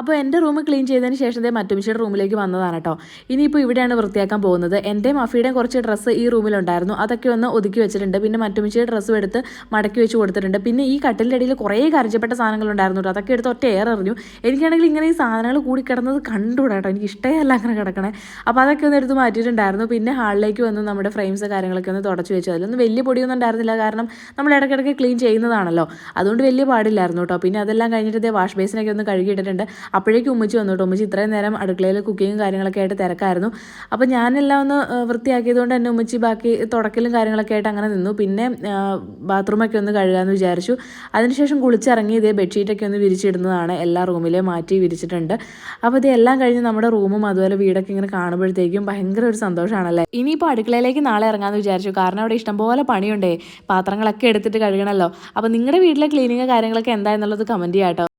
അപ്പോൾ എന്റെ room clean ചെയ്തതിന് ശേഷം ദേ മറ്റുമിച്ചിയുടെ റൂമിലേക്ക് വന്നതാണ് കേട്ടോ ഇനിയിപ്പോൾ ഇവിടെയാണ് വൃത്തിയാക്കാൻ പോകുന്നത്. എന്റെ മഫിയുടെയും കുറച്ച് ഡ്രസ്സ് ഈ റൂമിലുണ്ടായിരുന്നു. അതൊക്കെ ഒന്ന് ഒതുക്കി വെച്ചിട്ടുണ്ട്. പിന്നെ മറ്റുമിച്ചിയുടെ ഡ്രസ്സും എടുത്ത് മടക്കി വെച്ച് കൊടുത്തിട്ടുണ്ട്. പിന്നെ ഈ കട്ടിലിന്റെ ഇടയിൽ കുറേ കരച്ചപ്പെട്ട സാധനങ്ങളുണ്ടായിരുന്നു കേട്ടോ അതൊക്കെ എടുത്ത് ഒറ്റ എയർ എറിഞ്ഞു. എനിക്കാണെങ്കിൽ ഇങ്ങനെ ഈ സാധനങ്ങൾ കൂടി കിടന്നത് കണ്ടുകൂടാ കേട്ടോ എനിക്ക് ഇഷ്ടമല്ല അങ്ങനെ കിടക്കണേ. അപ്പോൾ അതൊക്കെ ഒന്ന് എടുത്ത് മാറ്റിയിട്ടുണ്ടായിരുന്നു. പിന്നെ ഹാളിലേക്ക് വന്ന് നമ്മുടെ ഫ്രെയിംസ് കാര്യങ്ങളൊക്കെ ഒന്ന് തുടച്ചു വെച്ചു. അതിലൊന്നും വലിയ പൊടിയൊന്നും ഉണ്ടായിരുന്നില്ല. കാരണം നമ്മൾ ഇടയ്ക്കിടയ്ക്ക് ക്ലീൻ ചെയ്യുന്നതാണല്ലോ. അതുകൊണ്ട് വലിയ പാടില്ലായിരുന്നു കേട്ടോ പിന്നെ അതെല്ലാം കഴിഞ്ഞിട്ട് ഇതേ വാഷ് ബേസിനൊക്കെ ഒന്ന് കഴുകിയിട്ടിട്ടുണ്ട്. അപ്പോഴേക്കും ഉമ്മച്ചി വന്നു ഉമ്മച്ചി ഇത്രയും നേരം അടുക്കളയിൽ കുക്കിങ്ങും കാര്യങ്ങളൊക്കെ ആയിട്ട് തിരക്കായിരുന്നു. അപ്പോൾ ഞാനെല്ലാം ഒന്ന് വൃത്തിയാക്കിയതുകൊണ്ട് തന്നെ ഉമ്മച്ചി ബാക്കി തുടക്കലും കാര്യങ്ങളൊക്കെ ആയിട്ട് അങ്ങനെ നിന്നു. പിന്നെ ബാത്റൂമൊക്കെ ഒന്ന് കഴുകാമെന്ന് വിചാരിച്ചു. അതിനുശേഷം കുളിച്ചിറങ്ങി ഇതേ ബെഡ്ഷീറ്റൊക്കെ ഒന്ന് വിരിച്ചിടുന്നതാണ്. എല്ലാ റൂമിലെയും മാറ്റി വിരിച്ചിട്ടുണ്ട്. അപ്പോൾ ഇത് എല്ലാം കഴിഞ്ഞ് നമ്മുടെ റൂമും അതുപോലെ വീടൊക്കെ ഇങ്ങനെ കാണുമ്പോഴത്തേക്കും ഭയങ്കര ഒരു സന്തോഷമാണല്ലേ ഇനിയിപ്പോൾ അടുക്കളയിലേക്ക് നാളെ ഇറങ്ങാമെന്ന് വിചാരിച്ചു. കാരണം അവിടെ ഇഷ്ടംപോലെ പണിയുണ്ടേ. പാത്രങ്ങളൊക്കെ എടുത്തിട്ട് കഴുകണമല്ലോ അപ്പോൾ നിങ്ങളുടെ വീട്ടിലെ ക്ലീനിങ് കാര്യങ്ങളൊക്കെ എന്താ എന്നുള്ളത് കമന്റ് ചെയ്യാം